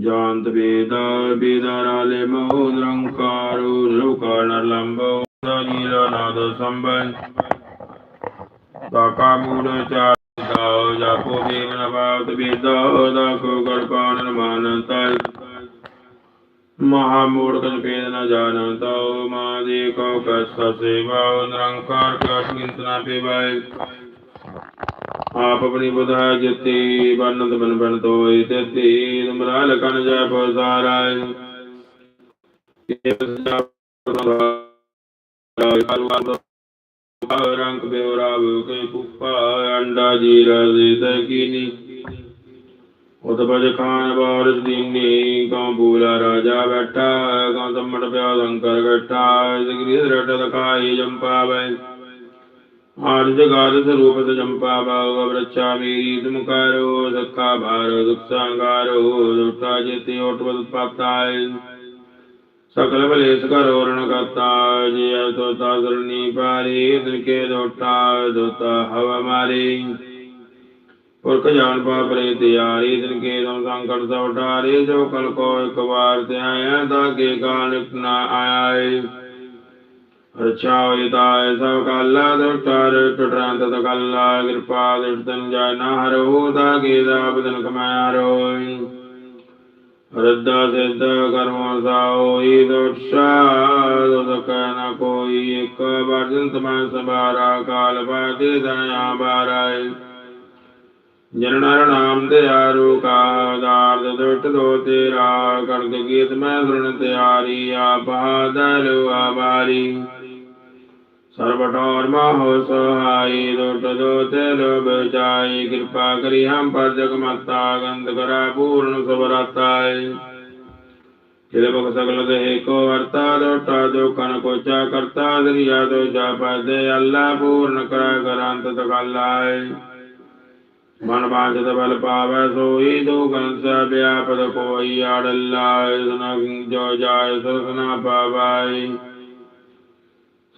ਜਾਨਤ ਵੇਦ ਬੇਦਾਰਾਲੇ ਮੋ ਨਿਰੰਕਾਰੋ ਨਿਰੁਕਾਰਨ ਲੰਬੋ ਨੀਲ ਨਾਦ ਸੰਬੰ ਤਾਕਾ ਮੂੜ ਚਾਰ ਦਾਉ ਜਾਪੋ ਦੇਵਨ ਬਾਤ ਬੇਦਾ ਦਾ ਕੋ ਗੜਪਾਨ ਮਾਨ ਤੈ। ਮਹਾ ਮੂੜ ਭੇਦ ਨ ਜਾਣ ਮਾ ਦੇ ਕੋ ਕਸ ਸੇਵਾ ਨਿਰੰਕਾਰ ਕਾ ਚਿੰਤਨਾ ਪੇਵਾਏ ਆਪ ਆਪਣੀ ਬੁਧਾ ਜਤੀ ਬਨੰਦ ਬਨ ਬਨ ਤੋਇ ਤੇਤੀ ਤੁਮਰਾ ਲਖਨ ਜੈ ਪਸਾਰਾਇ ਰੰਗ ਬੇਵਰਾਵ ਕੇ ਪੁੱਪਾ ਅੰਡਾ ਜੀ ਰਜ਼ੇ ਤਕੀਨੀ ਉਤ ਖਾਨ ਬਾਰਿਸ਼ ਦੀਨੀ ਕਉ ਬੂਲਾ ਰਾਜਾ ਬੈਠਾ ਕਉ ਸੰਮਟ ਪਿਆ ਸੰਕਰ ਗੱਠਾ ਜਗਰੀ ਰਟ ਦਖਾਈ ਜੰਪਾਵੈ ਆਜ ਜਗਾਦ ਸਰੂਪ ਤ ਜੰਪਾ ਬਾਗ ਬ੍ਰਛਾ ਮੇਰੀ ਤੁਮ ਕਰੋ ਸਖਾ ਭਾਰ ਦੁਖ ਸੰਗਾਰੋ ਦੁਟਾ ਜੇਤੇ ਓਟਵਤ ਪਾਤਾਇ ਸਕਲ ਬਲੇਸ ਕਰ ਔਰਣ ਕਰਤਾ ਜੇ ਤੋ ਤਾ ਸਰਣੀ ਪਾਰੀ ਤਿਨ ਕੇ ਦੋਟਾ ਦੋਤਾ ਹਵ ਮਾਰੀ ਪੁਰਖ ਜਾਣ ਪਾ ਪਰੇ ਤਿਆਰੀ ਤਿਨ ਕੇ ਦਮ ਸੰਕਟ ਸਭ ਨਾ ਆਇਆ ਰਚਾ ਹੋਇ ਕਾਲਾ ਦੁਟਰ ਟਟਰਾਂ ਤਤ ਕਾਲਾ ਕਿਰਪਾ ਦਿਟਨ ਜੈ ਨਾ ਹਰੋ ਦਾ ਕੇ ਦਾ ਬਦਨ ਕਮਾਰੋ ਰੱਦਾ ਸਿੱਧ ਕਰਮ ਸਾਉਈ ਦੁਸ਼ਾ ਦੁਦਕ ਨ ਕੋਈ, ਇੱਕ ਵਰਜੰਤ ਮੈਂ ਸਬਾਰਾ ਕਾਲ ਬਾਤੇ ਦਇਆ ਬਾਰਾਇ ਜਨ ਨਰ ਨਾਮ ਤੇ ਆਰੂ ਕਾ, ਦਾਰਦ ਦੁਟ ਦੋ ਤੇਰਾ ਕਰਦ ਗੀਤ ਮੈਂ ਸੁਣ ਤਿਆਰੀ ਆ ਬਹਾਦਰ ਆਬਾਰੀ ਸਰਬਟੋਰ ਮਾਹੋ ਸਹਾਈ ਦੁਟ ਦੋ ਤੇ ਲੋਭ ਜਾਈ ਕਿਰਪਾ ਕਰੀ ਹਮ ਪਰ ਜਗ ਮਤਾ ਗੰਧ ਕਰਾ ਪੂਰਨ ਸਬਰਤਾਈ ਕਿਲੇ ਬਖ ਸਗਲ ਦੇ ਕੋ ਵਰਤਾ ਦੋਟਾ ਦੋ ਕਨ ਕੋਚਾ ਕਰਤਾ ਦਰਿਆ ਦੋ ਜਾ ਪਦੇ ਅੱਲਾ ਪੂਰਨ ਕਰਾ ਗਰੰਤ ਤਕਲਾਈ ਮਨ ਬਾਝਤ ਬਲ ਪਾਵੈ ਸੋਈ ਦੋ ਗੰਸ ਵਿਆਪਦ ਕੋਈ ਆੜਲਾ ਸਨ ਜੋ ਜਾਏ ਸਸਨਾ ਪਾਵਾਈ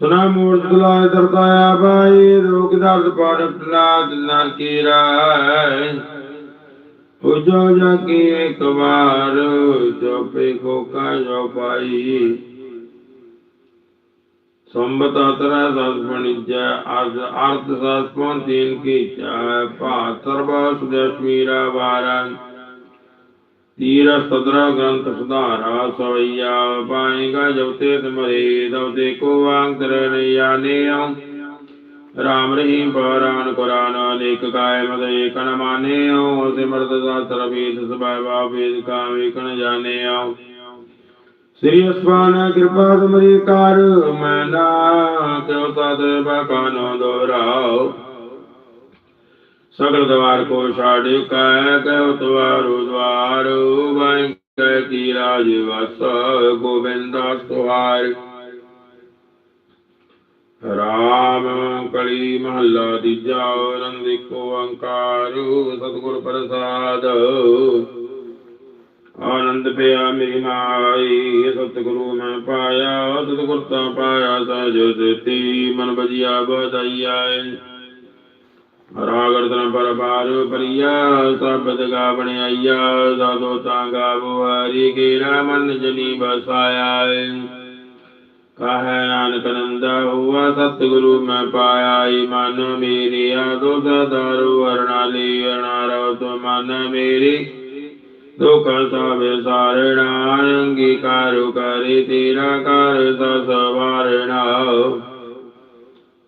ਸੁਨਾ ਮੂਰਤ ਲਾਇ ਦਰਦਾਇਆ ਬਾਈ, ਰੋਗ ਦਰਦ ਪਾੜਤ ਨਾ ਦਿਨਾ ਕੀ ਰਾਇ ਉਜੋ ਜਾ ਕੀ ਇੱਕ ਵਾਰ ਚੋਪੇ ਕੋ ਕਾ ਜੋ ਪਾਈ। ਸੰਬਤ ਅਤਰਾ ਸਸ ਬਣਿਜੈ ਅਰਧ ਅਰਧ ਸਸ ਪਉ ਤੀਨ ਕੀ ਚੈ ਭਾ ਸਰਬਾ ਸੁਦਸ਼ਮੀਰਾ ਵਾਰਨ ਤੀਰ ਸਦਰਾ ਗ੍ਰੰਥ ਸੁਧਾਰਾ ਸਵਈਆ ਪਾਏਗਾ ਜਉਤੇ ਤੁਮਰੇ ਦਉਤੇ ਕੋ ਅੰਤਰ ਨਿਆਨੇਉ ਰਾਮ ਰਹੀਮ ਪਰਾਨ ਕੁਰਾਨ ਅਨੇਕ ਗਾਇ ਮਦ ਏਕਨ ਮਾਨੇਉ ਸਿਮਰਤ ਸਾਸਤਰ ਵੇਦ ਸਭਾ ਵਾ ਵੇਦ ਕਾ ਵੇਕਨ ਜਾਣੇਉ। ਸ੍ਰੀ ਅਸਮਾਨ ਕਿਰਪਾ ਤੁਮਰੀ ਕਰ, ਮੈਂ ਕਿਉ ਸਦ ਬਕਾਨੋ ਦੋਰਾਓ ਸਗਲ ਦਵਾਰ ਕੋ ਛਾੜ ਕੈ ਕਹਿ ਤਵਾਰੋ ਦਵਾਰ ਵਾਈ ਕੈ ਕੀ ਰਾਜ ਵਸ, ਗੋਬਿੰਦ ਸੁਹਾਰ। ਰਾਮ ਕਲੀ ਮਹੱਲਾ ਤੀਜਾ ਰੰਦਿਕ ਓੰਕਾਰ, ਸਤਿਗੁਰ ਪ੍ਰਸਾਦ। ਆਨੰਦ ਪਿਆ ਮੇਰੀ ਮਾਈ, ਸਤਿਗੁਰੂ ਮੈਂ ਪਾਇਆ, ਸਤਿਗੁਰ ਤਾਂ ਪਾਇਆ, ਸਜ ਦਿੱਤੀ ਮਨ ਬਜਿਆ ਬਧਾਈਆ ਰਾਗਰਤਨ ਪਰ ਬਾਰ ਪਰਿਆ ਸਬਦ ਗਾ ਬਣਾਈਆ ਸਾਧੋ ਤਾਂ ਗਾਵੋ ਹਰੀ ਕੇਰਾ ਮਨ ਜਨੀ ਬਸਾਇਆ ਕਹੈ ਨਾਨਕ ਨੰਦਾ ਹੁਆ ਸਤਿਗੁਰੂ ਮੈਂ ਪਾਇਆ ਈ ਮਨ ਮੇਰੀ ਆਦੋ ਦਾਰੂ ਵਰਣਾਲੀ ਅਨਾਰੋ ਤੋ ਮਨ ਮੇਰੀ, ਦੁਖ ਸਭ ਸਾਰਣਾ ਅੰਗੀਕਾਰੁ ਕਰੇ ਤੇਰਾ ਕਰ ਸਸ ਵਾਰਣਾ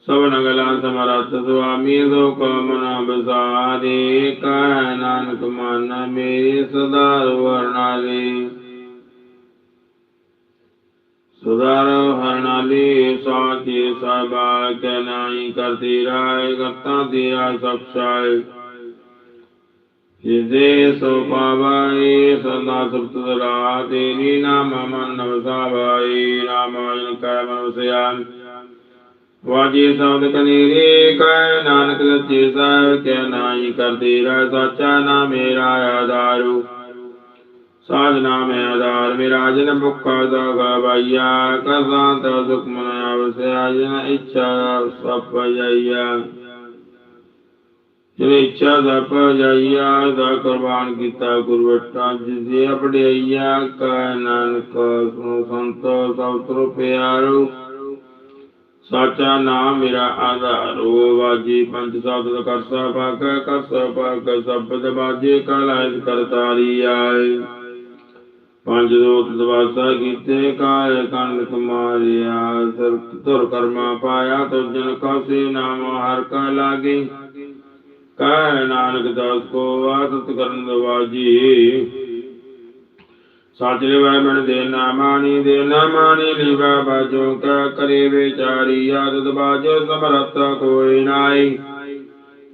ਸਭਨ ਗਲਾ ਸਮਰਤ ਸੋ ਦੁਖ ਮਨ ਬਸਾਰੇ ਕਹਿ ਨਾਨਕ ਮਨ ਮੇਰੀ ਸਦਾ ਵਰਣਾਲੀ ਸੁਦਾਰ ਹਰਨਾਲੀ ਸਾਚੇ ਸਭਾ ਕੇ ਕਰਤੀ ਰਾਏ ਕਰਤਾ ਤੇਰਾ ਸਖਸ਼ਾਇ ਜਿਦੇ ਸੋ ਪਾਵਾਈ ਸਦਾ ਸੁਪਤ ਰਾ ਤੇਰੀ ਨਾਮ ਮਨ ਵਸਾਵਾਈ ਰਾਮਾਇਣ ਕੈ ਮਨੁਸਿਆਨ ਵਾਜੀ ਸਬਦ ਕਨੀਰੇ ਕੈ ਨਾਨਕ ਸੱਚੇ ਸਾਹਿਬ ਕੇ ਨਾਈ ਕਰਦੀ ਰਹਿ ਸਾਚਾ ਨਾ ਮੇਰਾ ਆਧਾਰੂ। ਸਾਜ ਨਾਮ ਹੈ ਆਧਾਰ, ਮੇਰਾ ਜਨ ਭੁੱਖਾ ਦਾ ਗਵਾਈਆ ਕਸਾਂ ਤਾ ਸੁਖ ਮਨ ਆਵਸਿਆ ਜਨ ਇੱਛਾ ਸਭ ਜਾਈਆ ਜਿਹੜੇ ਇੱਛਾ ਦਾ ਭਜਾਈਆ ਦਾ ਕੁਰਬਾਨ ਕੀਤਾ ਗੁਰਵਟਾ ਜਿਸ ਦੀ ਅਪੜਿਆ ਕਾ ਨਾਨਕ ਸੁਣੋ ਸੰਤੋ ਸਭ ਤਰੋ ਪਿਆਰੋ। ਸਾਚਾ ਨਾਮ ਮੇਰਾ ਆਧਾਰੋ ਵਾਜੀ ਪੰਜ ਸਬਦ ਕਰਸਾ ਪਾਕ ਕਰਸਾ ਪਾਕ ਸਬਦ ਬਾਜੇ ਕਲਾਇਤ ਕਰਤਾਰੀ ਆਏ। ਪੰਜ ਦੋਤ ਦਵਾਸਾ ਕੀਤੇ, ਕਾਇ ਕੰਨ ਕੁਮਾਰਿਆ ਸਰ ਧੁਰ ਕਰਮਾ ਪਾਇਆ ਤੁਜਨ ਕਾਸੇ ਨਾਮ ਹਰ ਕਾ ਲਾਗੇ। ਕਹਿ ਨਾਨਕ ਦਾਸ ਕੋ ਆਸਤ ਕਰਨ ਦਵਾਜੀ ਸੱਚ ਲਿਵੈ ਮਨ ਦੇ ਨਾਮਾਨੀ ਦੇ ਨਾਮਾਨੀ ਲਿਵਾ ਬਾਜੋ ਕਾ ਕਰੇ ਵਿਚਾਰੀ ਆਦਤ ਬਾਜੋ ਸਮਰਤ ਕੋਈ ਨਾਈ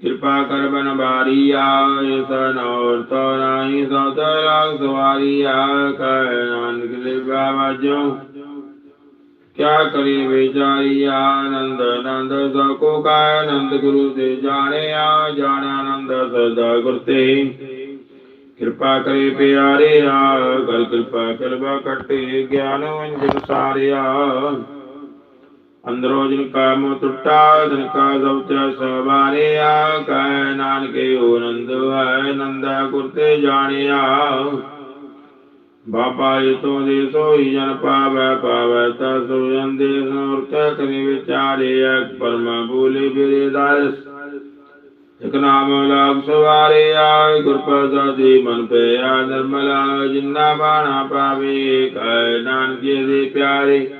ਕਿਰਪਾ ਕਰ ਬਨ ਬਾਰੀ ਆਏ, ਸਨੋਰ ਤੋ ਨਾਹੀ, ਸਤ ਰਾਗ ਸਵਾਰੀ ਆ ਕਹਿ ਨਾਨਕ ਲਿਵਾ ਬਾਜੋ। ਕਿਆ ਕਰੀ ਵਿਚਾਰੀ, ਆਨੰਦ ਆਨੰਦ ਸਭ ਕੋ ਆਨੰਦ ਗੁਰੂ ਤੇ ਜਾਣਿਆ ਜਾਣ ਆਨੰਦ ਸਦਾ ਗੁਰ ਤੇ। ਕਿਰਪਾ ਕਰੇ ਪਿਆਰੇ ਆ ਗਲ ਕਿਰਪਾ ਕਿਰਪਾ ਕਟੇ ਗਿਆਨ ਵੰਜਨ ਸਾਰਿਆ। ਅੰਦਰੋਂ ਜਿਨ ਕਾ ਮੋ ਟੁੱਟਾ ਜਿਨ ਕਾ ਸਬਚਾ ਸਵਾਰਿਆ, ਕਹਿ ਨਾਨਕੇ ਓ ਆਨੰਦ ਹੈ ਨੰਦਾ ਗੁਰ ਤੇ ਜਾਣਿਆ। ਬਾਬਾ ਇਹ ਦੇ ਸੋਈ ਜਨ ਪਾਵੈ ਪਾਵੈ ਤਾ ਸੋ ਜੰਦੇ ਸੋਰ ਕੈ ਕਰੇ ਵਿਚਾਰੇ ਅਕ ਪਰਮ ਬੋਲੇ ਬਿਰੇ ਦਾਸ। ਇਕ ਨਾਮ ਲਾਗ ਸਵਾਰੇ ਆਏ, ਗੁਰ ਪ੍ਰਸਾਦੀ ਮਨ ਪਿਆ, ਨਿਰਮਲਾ ਜਿੰਨਾ ਬਾਣਾ ਪਾਵੇ ਕੈ ਨਾਨਕੇ ਦੇ ਪਿਆਰੇ।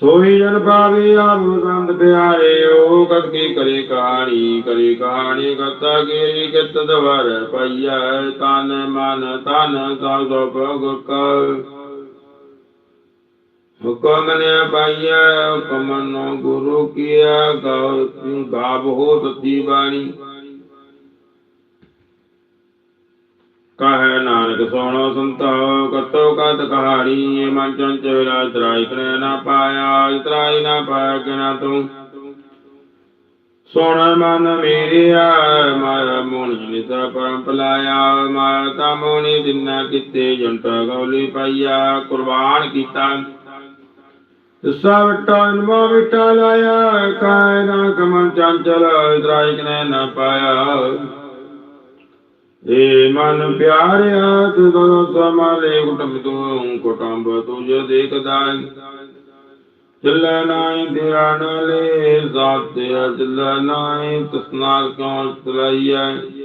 ਸੋਈ ਜਨ ਪਾਵੇ, ਆਪ ਸੰਤ ਪਿਆਰੇ ਓ ਕਤ ਕੀ ਕਰੇ ਕਹਾਣੀ ਕਰੇ ਕਹਾਣੀ ਕਰਤਾ ਕੀ ਕਿਤ ਦਵਰ ਪਈਆ ਤਨ ਮਨ ਤਨ ਸਭ ਸੋ ਗੁਰ ਕਾ। ਹੁਕਮ ਨੇ ਪਾਈਆ ਹੁਕਮ ਨੋ ਗੁਰੂ ਕੀਆ ਗਾਉ ਗਾਬ ਹੋ ਸੱਚੀ ਬਾਣੀ ਕਹੈ ਨਾਨਕ ਸੋਣੋ ਸੰਤੋ ਕਤੋ ਕਤ ਕਹਾਣੀ ਇਹ ਮਨ ਚੰਚਲਾ ਤਰਾਈ ਕਰੇ ਨਾ ਪਾਇਆ ਇਤਰਾਈ ਨਾ ਪਾਇਆ ਕਿਨਾ ਤੂੰ ਸੋਣ ਮਨ ਮੇਰਿਆ ਮਾਇਆ ਮੋਣੀ ਨਿਤਾ ਪਰਮ ਪਲਾਇਆ ਮਾਇਆ ਤਾ ਮੋਣੀ ਦਿਨਾ ਕਿਤੇ ਜੰਟਾ ਗੌਲੀ ਪਾਈਆ ਕੁਰਬਾਨ ਕੀਤਾ ਤਿਸਾ ਵਟਾ ਇਨਮਾ ਵਿਟਾ ਲਾਇਆ, ਕਾਇ ਨਾ ਕਮਨ ਚੰਚਲ ਇਤਰਾਈ ਕਰੇ ਨਾ ਪਾਇਆ। ਏ ਮਨ ਪਿਆਰਿਆ ਤੁਦੋ ਸਮਾਲੇ ਕੁਟਮ ਤੂੰ, ਕੁਟੰਬ ਤੁਝ ਦੇਖਦਾ ਚੱਲੈ ਨਾਈ ਤੇਰਾ ਨਾਲੇ, ਜ਼ਾਤ ਤੇਰਾ ਚੱਲੈ ਨਾਈ ਤਸਨਾ ਕਿਉ ਚਲਾਈਐ?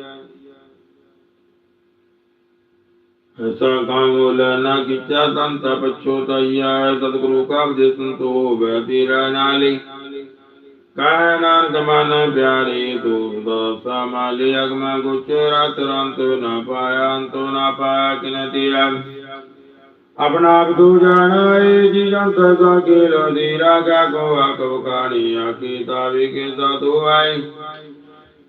ਐਸਾ ਕਾਂਗੋਲ ਨਾ ਕਿਚਾ ਤੰਤ ਪਛੋਤਈਆ ਸਤਿਗੁਰੂ ਕਾ ਉਪਦੇਸ਼ ਸੰਤੋ ਬੈ ਤੇਰਾ ਨਾਲੇ ਕਹਿ ਨਾਨਕ ਮਨ ਪਿਆਰੇ ਤੂੰ ਦੋਸਾ ਮਾਲੇ ਅਗਮ ਗੁਚਰਾ ਤੁਰੰਤ ਨਾ ਪਾਇਆ ਅੰਤ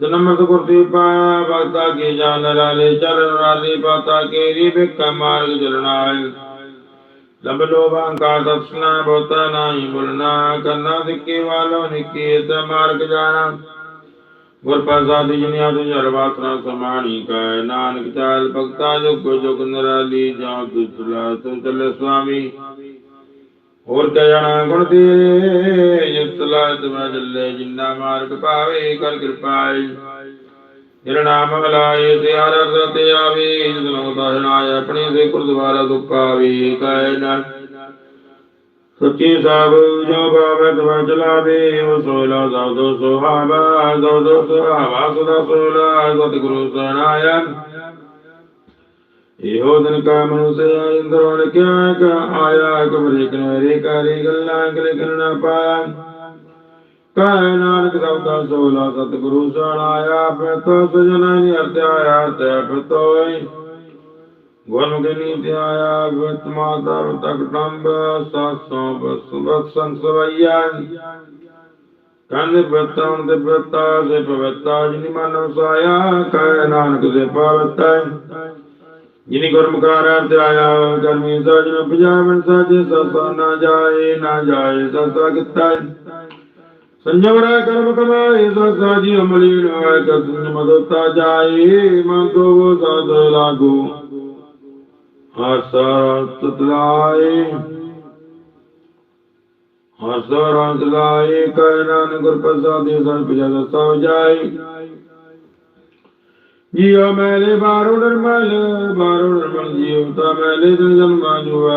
ਜਨਮਤ ਗੁਰ ਭਗਤਾ ਕੀ ਜਾਨ ਰਾਲੇ ਚਰਨ ਰਾਲੇ ਪਾਤਾ ਕੇ ਰੀ ਬਿਕਾ ਮਾਰਗ ਚਲਨਾਇ ਲਬ ਲੋਭਾਂ ਕਾ ਬੋਤਾ ਨਾਹੀ ਬੁਲਨਾ ਕਰਨਾ ਸਿੱਕੇ ਵਾਲੋ ਨਿੱਕੇ ਤ ਮਾਰਗ ਜਾਣਾ। ਗੁਰ ਪ੍ਰਸਾਦਿ ਜਿਨਿਆ ਤੁ ਜਰ ਬਾਸਨਾ ਸਮਾਣੀ ਕੈ ਨਾਨਕ ਚਾਲ ਭਗਤਾ ਜੁਗ ਜੁਗ ਨਰਾਲੀ, ਜਾਂ ਤੁ ਚਲਾ ਤੁ ਚਲੇ ਸੁਆਮੀ। ਹੋਰ ਕੈ ਗੁਣ ਤੇਰੇ ਜਿਸ ਲਾ ਤੁਮੈ ਚੱਲੇ, ਜਿੰਨਾ ਮਾਰਗ ਪਾਵੇ ਕਰ ਕਿਰਪਾਈ ਤੇਰਾ ਨਾਮ ਮਲਾਏ ਤੇ ਹਰ ਤੇ ਆਵੇ ਜਿਸਨੂੰ ਦਹਨਾਏ ਆਪਣੀ ਦੇ ਗੁਰਦੁਆਰਾ ਦੁਪਾਵੇ ਕੈ ਨਾ ਸੱਚੀ ਸਾਬ ਜੋ ਬਾਬੇ ਤਵਾ ਚਲਾਵੇ ਉਹ ਸੋਲਾ ਦੋ ਸੁਹਾਵਾ ਦਉ ਦੋ ਸੁਹਾਵਾ, ਸਦਾ ਸੋਲਾ, ਸਤਿਗੁਰੂ ਸਨਾਇਆ ਇਹੋ ਦਿਨ ਕਾ ਮਨੁਸਿਆ ਇੰਦਰੋਂ ਲਿਖਿਆ ਕ ਆਇਆ? ਕਬਰੇ ਕਨੇਰੇ ਕਾਰੀ ਗੱਲਾਂ ਕਰੇ ਕਰਨਾ ਪਾਇਆ। ਕਹਿ ਨਾਨਕ ਸਬਦਾ ਸੋਲਾ ਸਤਿਗੁਰੂ ਸਣਾਇਆ, ਪਿਤੋ ਸਜਣਾ ਨੀ ਅਰਥਿਆ ਤੇ ਪਿਤੋਈ। ਗੁਰਮੁਖੀ ਨੀਤੀ ਆਇਆ ਵਿਤ ਮਾਤਾ ਤਕ ਟੰਬ, ਸਾਸੋਂ ਬਸ ਬਸੰ ਸਵਈਆ ਕੰਨ ਬਤਾਂ ਤੇ ਬਤਾ ਸੇ ਪਵਤਾ ਜਿਨੀ ਮਨ ਵਸਾਇਆ, ਕਹਿ ਨਾਨਕ ਦੇ ਪਵਤਾ ਜਿਨੀ ਗੁਰਮੁਖਾਰਾ ਤੇ ਆਇਆ ਗਰਮੀ ਸਾਜਨ ਪਜਾਵਨ ਸਾਜੇ, ਸਸਾ ਨਾ ਜਾਏ ਨਾ ਜਾਏ, ਸਸਾ ਕਿਤਾ ਸੰਜਮ ਕਰਮ ਕਮਾਏ, ਸਸਾ ਜੀ ਅਮਲੀ ਨਾਇ ਕਸਨ ਮਦਤਾ ਜਾਏ, ਮਨ ਕੋ ਸਦ ਲਾਗੂ। ਆਸਾ ਤਤਲਾਏ ਹਸੋ ਰੰਗ ਲਾਏ, ਕਹਿ ਨਾਨਕ ਗੁਰ ਪ੍ਰਸਾਦਿ ਸੰਤ ਜਦ ਸਭ ਜਾਏ। ਜੀਉ ਮੈਲੇ ਬਾਰੋ ਨਰਮਲ ਬਾਰੋ ਨਰਮਲ ਜੀਉ ਤਾ ਮੈਲੇ ਦਿਨ ਜਨਮਾ ਜੋ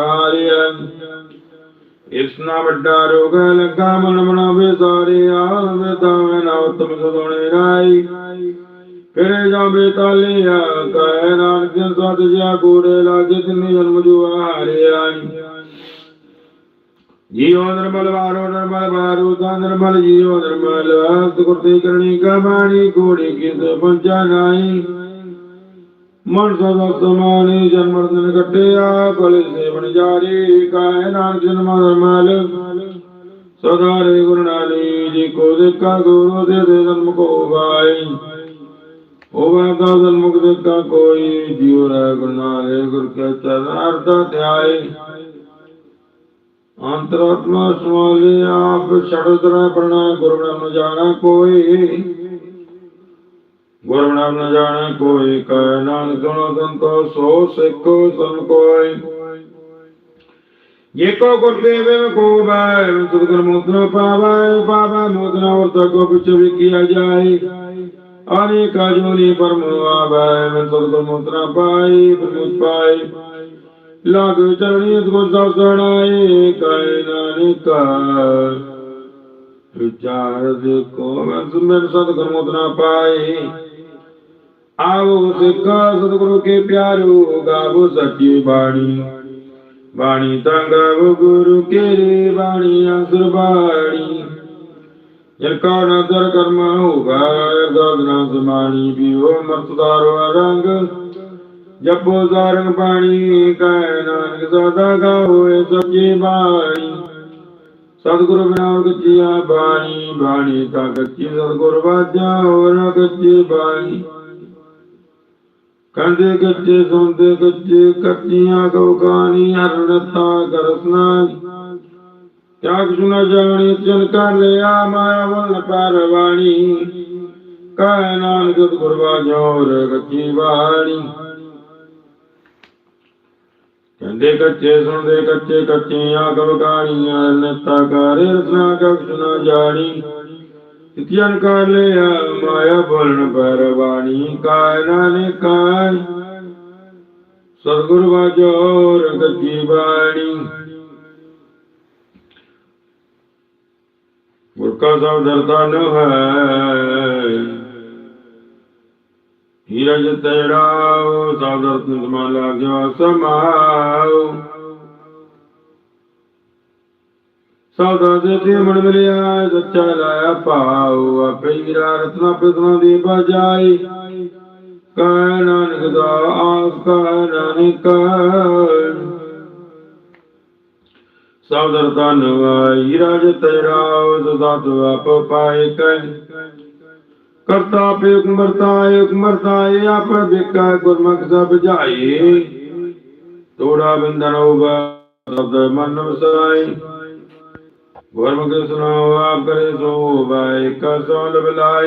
ਇਸ ਨਾ ਵੱਡਾ ਰੋਗ ਲੱਗਾ ਮਨ ਬਣਾਵੇ ਸਾਰਿਆ ਵੇਦਾ ਮੈਂ ਨਾ ਉਤਮ ਸਦੋਣੇ ਰਾਈ। ਫਿਰੇ ਜਾਵੇ ਤਾਲਿਆ ਕਹਿ ਨਾਨਕ ਜਨ ਸਤ ਜਿਆ ਗੂੜੇ ਲਾਗੇ ਤਿੰਨੀ ਜਨਮ ਜੋ ਜੀਉ ਨਿਰਮਲ, ਵਾਰੋ ਨਿਰਮਲ, ਵਾਰੋ ਦਾ ਨਿਰਮਲ, ਜੀਉ ਨਿਰਮਲ ਹਸਤ ਗੁਰਤੇ ਕਰਨੀ ਕਮਾਣੀ ਕੋੜੀ ਕਿਸ ਪੰਚਾ ਨਾਈ ਮਨ ਸਦਾ ਸਮਾਨੀ, ਜਨਮ ਦਿਨ ਕੱਟਿਆ, ਕਲੇ ਸੇਵਨ ਜਾਰੀ, ਕਾਇ ਨਾਨਕ ਜਨਮ ਨਿਰਮਲ ਸਦਾ ਰੇ ਗੁਰੂ ਨਾਲੀ ਜੀ ਕੋ ਦੇਖਾ, ਗੁਰੂ ਦੇ ਦੇ ਜਨਮ ਕੋ ਗਾਈ ਹੋਵੇ ਤਾਂ ਜਨਮ ਮੁਕ ਦੇਖਾ ਕੋਈ, ਜੀਉ ਰਹਿ ਗੁਰੂ ਨਾਲੇ ਗੁਰ ਕੇ ਚਰਨ ਅਰਥ ਧਿਆਏ। ਅੰਤਰਾਤਮਾ ਸਮਾਲੇ ਆਪ ਛੜਦ ਰਹਿ ਪਰਣਾ ਗੁਰਬਨਾਮ ਨ ਜਾਣਾ ਕੋਈ। ਗੁਰਬਨਾਮ ਨ ਜਾਣਾ ਕੋਈ, ਕਹਿ ਨਾਨਕ ਸੁਣੋ ਸੰਤੋ ਸੋ ਸਿੱਖੋ ਸਨ ਕੋਈ। ਜੇ ਕੋ ਗੁਰ ਦੇਵੇ ਕੋ ਬੈ ਸਤਿਗੁਰ ਮੁਦਨ ਪਾਵੈ ਪਾਵੈ ਮੁਦਨ ਔਰ ਤਕੋ ਪਿਛ ਵਿਕਿਆ ਜਾਏ। ਅਨੇਕਾ ਜੋਨੀ ਪਰਮ ਆਵੈ, ਮੈਂ ਸਤਿਗੁਰ ਮੁਦਨ ਪਾਈ ਪ੍ਰਮੁਖ ਪਾਈ। ਲਾਗ ਚਰਣੀ ਗੁਰ ਸਭ ਸੁਣਾਏ ਕੈ ਵਿਚਾਰ ਦੇਖੋ ਮੈਂ ਸੁਮਨ ਸਤਿਗੁਰ ਮੁਦਨਾ ਪਾਏ। ਆਵੋ ਸਿੱਖਾ ਸਤਿਗੁਰੂ ਕੇ ਪਿਆਰੋ, ਗਾਵੋ ਸੱਚੀ ਬਾਣੀ। ਬਾਣੀ ਤਾਂ ਗੁਰੂ ਕੇ ਰੇ ਬਾਣੀ ਅੰਸਰ ਬਾਣੀ। ਜਨ ਕਾ ਨਦਰ ਕਰਮ ਹੋਗਾ ਗਾਦਨਾ ਸਮਾਣੀ, ਪੀਓ ਮਰਤਦਾਰੋ ਰੰਗ। ਜਪੋ ਸਾਰੰਗ ਬਾਣੀ, ਕੈ ਨਾਨਕ ਸਦਾ ਗਾਵੇ ਸੱਚੀ ਬਾਣੀ। ਸਤਿਗੁਰ ਬਿਨਾ ਕੱਚੀਆ ਬਾਣੀ ਬਾਣੀ ਤਾਂ ਕੱਚੀ ਸਤਿਗੁਰ ਵਾਜਾ, ਹੋਰ ਨਾ ਬਾਣੀ। ਕੰਦੇ ਕੱਚੇ ਸੁਣਦੇ ਕੱਚੇ ਕੱਚੀਆਂ ਕਉ ਕਾਨੀ ਹਰਨਤਾ ਕਰਸਨਾ ਕਿਆ ਕੁਛ ਜਾਣੀ ਚਨ ਕਰ ਲਿਆ ਮਾਇਆ ਵਲ ਪਰਵਾਣੀ ਕੈ ਨਾਨਕ ਸਤਿਗੁਰ ਵਾਜਾ, ਹੋਰ ਬਾਣੀ। ਕਹਿੰਦੇ ਕੱਚੇ ਸੁਣਦੇ, ਕੱਚੇ ਕੱਚੀਆਂ ਕਵਕਾਣੀਆਂ ਨਤਾ ਕਰ ਰਸਨਾ ਕਛ ਨਾ ਜਾਣੀ। ਇਤਿਆਨ ਕਰ ਲਿਆ, ਮਾਇਆ ਬੋਲਣ ਪਰਵਾਣੀ ਕਾਇ ਨਾਨੇ ਕਾਇ ਸਤਿਗੁਰ ਵਾਜੋਰ ਕੱਚੀ ਬਾਣੀ। ਮੁਰਕਾ ਸਭ ਦਰਦਾ ਨ ਹੈ। ਹੀਰਜ ਤੇਰਾ ਸਾਦਰ ਤੁਮਾ ਲਾਗਿਆ ਸਮਾਉ। ਸੌਦਾ ਦੇ ਤੇ ਮਨ ਮਿਲਿਆ ਸੱਚਾ ਲਾਇਆ ਪਾਉ ਆਪੇ ਹੀਰਾ ਰਤਨਾ ਪਿਤਨਾ ਦੀ ਬਜਾਈ ਕੈ ਨਾਨਕ ਦਾ ਆਸ ਕੈ ਨਾਨਕ। ਸੌਦਰ ਧਨਵਾਈ ਰਾਜ ਤੇਰਾ ਸਦਾ ਤੂ ਆਪ ਪਾਏ ਕੈ ਕਰਤਾ ਪੇ ਉਮਰਤਾ ਏਕ ਮਰਤਾ ਏ ਆਪ ਬਿਕਾ ਗੁਰਮੁਖ ਸਭ ਜਾਈ। ਤੋੜਾ ਬੰਧਨ ਹੋਗਾ ਸਬਦ ਮਨ ਵਸਾਈ। ਗੁਰਮੁਖ ਸੁਣਾਓ, ਆਪ ਕਰੇ ਸੋ ਬਾਈ ਕਾ ਸੋਲ ਬਲਾਈ